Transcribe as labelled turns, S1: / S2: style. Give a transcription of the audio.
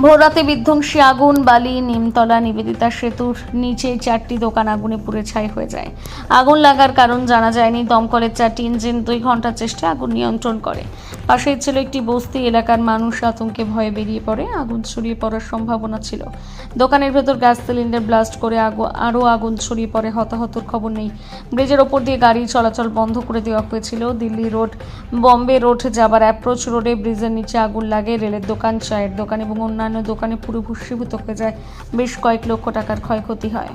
S1: ভোররাতে বিধ্বংসী আগুন, বালি, নিমতলা, নিবেদিতা সেতুর নিচে চারটি দোকান আগুনে পুড়ে ছাই হয়ে যায়। আগুন লাগার কারণ জানা যায়নি। দমকলের চারটি ইঞ্জিন দুই ঘণ্টার চেষ্টায় আগুন নিয়ন্ত্রণ করে। পাশেই ছিল একটি বস্তি, এলাকার মানুষ আতঙ্কে ভয়ে বেরিয়ে পড়ে। আগুন ছড়িয়ে পড়ার সম্ভাবনা ছিল। দোকানের ভেতর গ্যাস সিলিন্ডার ব্লাস্ট করে আগু- আরও আগুন ছড়িয়ে পড়ে। হতাহতর খবর নেই। ব্রিজের ওপর দিয়ে গাড়ি চলাচল বন্ধ করে দেওয়া হয়েছিল। দিল্লি রোড, বম্বে রোড যাবার অ্যাপ্রোচ রোডে ব্রিজের নিচে আগুন লাগে। রেলের দোকান, চায়ের দোকান এবং অন্যান্য দোকানে পুরো ভস্মীভূত হয়ে যায়। বেশ কয়েক লক্ষ টাকার ক্ষয়ক্ষতি হয়।